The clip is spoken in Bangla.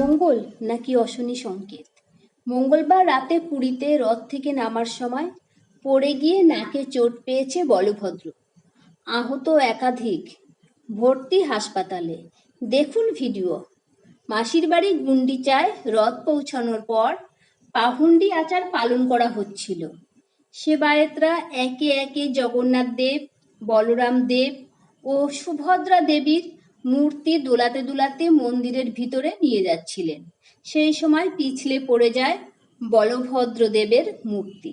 মঙ্গল নাকি অশনি সংকেত? মঙ্গলবার রাতে পুরীতে রথ থেকে নামার সময় পড়ে গিয়ে নাকে চোট পেয়েছে বলভদ্র। আহত একাধিক ভর্তি হাসপাতালে। দেখুন ভিডিও। মাসির বাড়ি গুন্ডিচায় রথ পৌঁছানোর পর পাহুন্ডি আচার পালন করা হচ্ছিল। সেবায়েতরা একে একে জগন্নাথ দেব, বলরাম দেব ও সুভদ্রা দেবীর মূর্তি দোলাতে দোলাতে মন্দিরের ভিতরে নিয়ে যাচ্ছিলেন। সেই সময় পিছলে পড়ে যায় বলভদ্রদেবের মূর্তি।